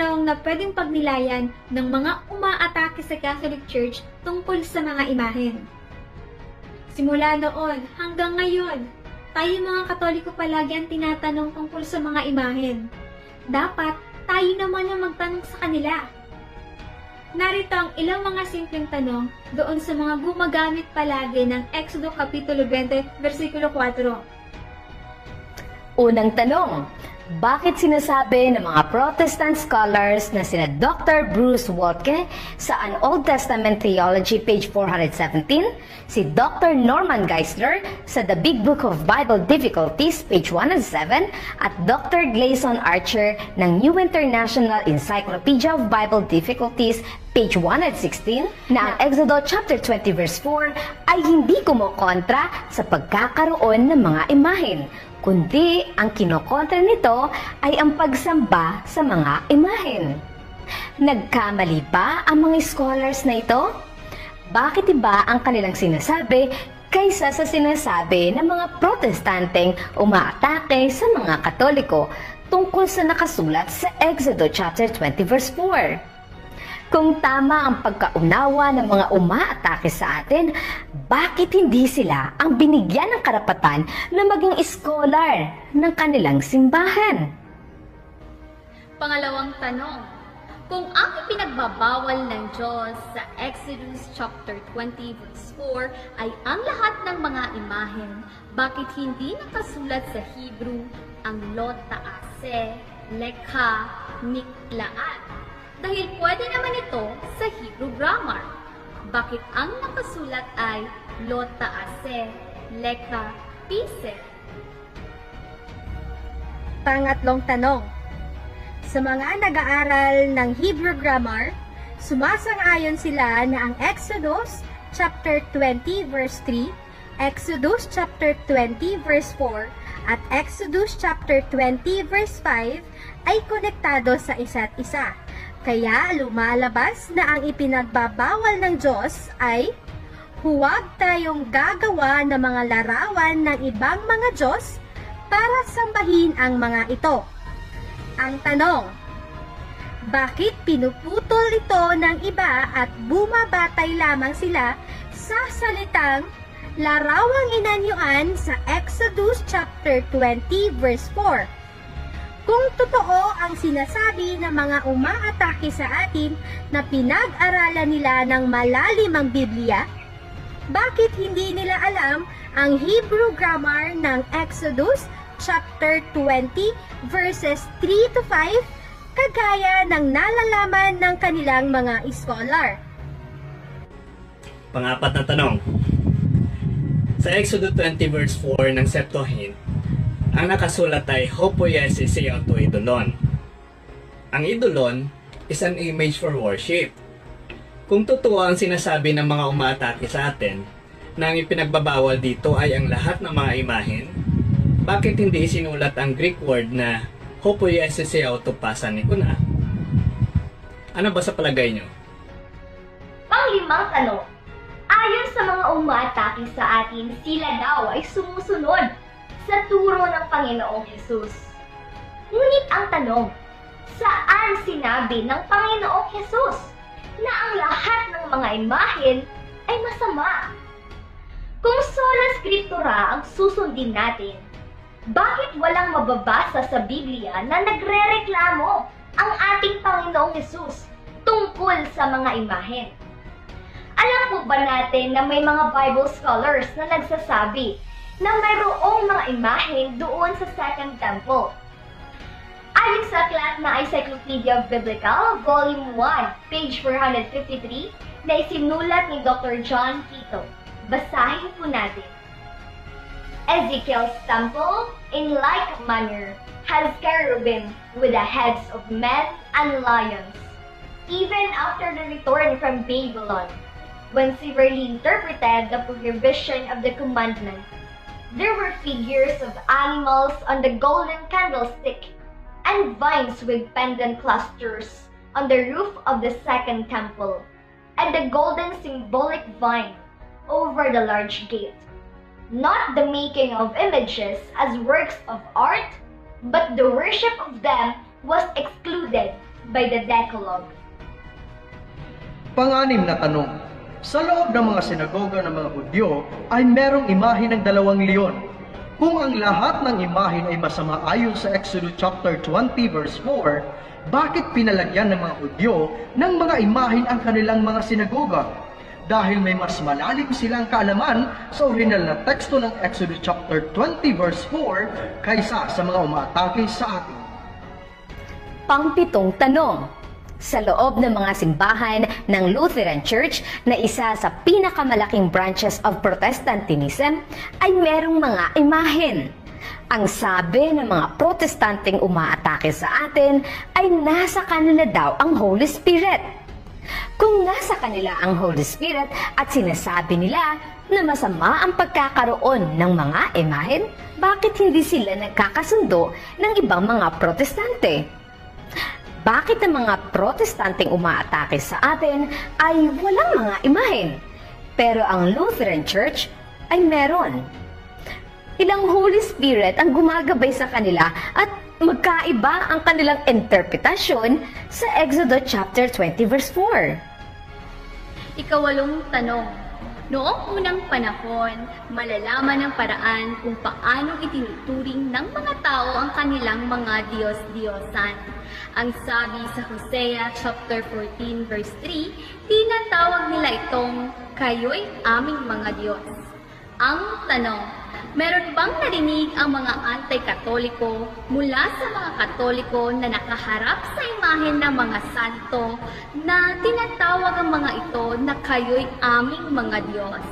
tanong na pwedeng pagnilayan ng mga umaatake sa Catholic Church tungkol sa mga imahen. Simula noon hanggang ngayon, tayo mga Katoliko palagi ang tinatanong tungkol sa mga imahen. Dapat tayo naman ang magtanong sa kanila. Narito ang ilang mga simpleng tanong doon sa mga gumagamit palagi ng Exodo Kapitulo 20, versikulo 4. Unang tanong, bakit sinasabi ng mga Protestant scholars na sina Dr. Bruce Waltke sa An Old Testament Theology page 417, si Dr. Norman Geisler sa The Big Book of Bible Difficulties page 107, at Dr. Gleason Archer ng New International Encyclopedia of Bible Difficulties page 116 na ang Exodo chapter 20 verse 4 ay hindi kumokontra sa pagkakaroon ng mga imahen kundi ang kinokontra nito ay ang pagsamba sa mga imahen. Nagkamali ba ang mga scholars na ito? Bakit iba ang kanilang sinasabi kaysa sa sinasabi ng mga protestanteng umaatake sa mga katoliko tungkol sa nakasulat sa Exodo chapter 20 verse 4? Kung tama ang pagkaunawa ng mga umaatake sa atin, bakit hindi sila ang binigyan ng karapatan na maging scholar ng kanilang simbahan? Pangalawang tanong, kung ang ipinagbabawal ng Diyos sa Exodus chapter 20 verse 4 ay ang lahat ng mga imahen, bakit hindi nakasulat sa Hebrew ang Lota Ase, Lekha, Niklaan? Dahil pwede naman ito sa Hebrew grammar. Bakit ang nakasulat ay Lota Ase, Lekha, Pise? Pangatlong tanong. Sa mga nag-aaral ng Hebrew grammar, sumasang-ayon sila na ang Exodus chapter 20 verse 3, Exodus chapter 20 verse 4, at Exodus chapter 20 verse 5 ay konektado sa isa't isa. Kaya lumalabas na ang ipinagbabawal ng Diyos ay huwag tayong gagawa ng mga larawan ng ibang mga Diyos para sambahin ang mga ito. Ang tanong, bakit pinuputol ito ng iba at bumabatay lamang sila sa salitang larawang inanyuan sa Exodus chapter 20 verse 4? Kung totoo ang sinasabi ng mga umaatake sa atin na pinag-aralan nila ng malalim ang Biblia, bakit hindi nila alam ang Hebrew grammar ng Exodus chapter 20 verses 3 to 5 kagaya ng nalalaman ng kanilang mga scholar? Pangapat na tanong. Sa Exodus 20 verse 4 ng Septuagint, ang nakasulat ay Hopoyesi Seoto Idolon. Ang idolon is an image for worship. Kung totoo ang sinasabi ng mga umaatake sa atin, na ang ipinagbabawal dito ay ang lahat ng mga imahen, bakit hindi isinulat ang Greek word na Hopoyesi Seoto Pasanikuna? Ano ba sa palagay nyo? Panglimang tanong, ayon sa mga umatake sa atin, sila daw ay sumusunod sa turo ng Panginoong Hesus. Ngunit ang tanong, saan sinabi ng Panginoong Hesus na ang lahat ng mga imahen ay masama? Kung sola scriptura ang susundin natin, bakit walang mababasa sa Biblia na nagrereklamo ang ating Panginoong Hesus tungkol sa mga imahen? Alam po ba natin na may mga Bible scholars na nagsasabi na mayroong mga imahen doon sa Second Temple? Ayon sa aklat na Encyclopedia Biblical, Volume 1, page 453, na isinulat ni Dr. John Quito. Basahin po natin. Ezekiel's temple, in like manner, has cherubim with the heads of men and lions. Even after the return from Babylon, when severely interpreted the prohibition of the commandment, there were figures of animals on the golden candlestick and vines with pendant clusters on the roof of the second temple, and the golden symbolic vine over the large gate. Not the making of images as works of art, but the worship of them was excluded by the Decalogue. Panganim na tanong. Sa loob ng mga sinagoga ng mga Hudyo ay merong imahe ng dalawang leon. Kung ang lahat ng imahin ay masama ayon sa Exodus chapter 20 verse 4, bakit pinalagyan ng mga Hudyo ng mga imahin ang kanilang mga sinagoga? Dahil may mas malalim silang kaalaman sa original na teksto ng Exodus chapter 20 verse 4 kaysa sa mga umaatake sa atin. Pangpitong tanong. Sa loob ng mga simbahan ng Lutheran Church na isa sa pinakamalaking branches of Protestantism ay merong mga imahen. Ang sabi ng mga protestanteng umaatake sa atin ay nasa kanila daw ang Holy Spirit. Kung nasa kanila ang Holy Spirit at sinasabi nila na masama ang pagkakaroon ng mga imahen, bakit hindi sila nagkakasundo ng ibang mga protestante? Bakit ang mga protestanteng umaatake sa atin ay walang mga imahen? Pero ang Lutheran Church ay meron. Ilang Holy Spirit ang gumagabay sa kanila at magkaiba ang kanilang interpretasyon sa Exodus chapter 20 verse 4. Ikawalong tanong. Noong unang panahon, malalaman ng paraan kung paano itinuturing ng mga tao ang kanilang mga Diyos-Diyosan. Ang sabi sa Hosea chapter 14 verse 3, tinatawag nila itong kayo'y aming mga Diyos. Ang tanong, meron bang narinig ang mga anti-katoliko mula sa mga katoliko na nakaharap sa imahen ng mga santo na tinatawag ang mga ito na kayo'y aming mga Diyos?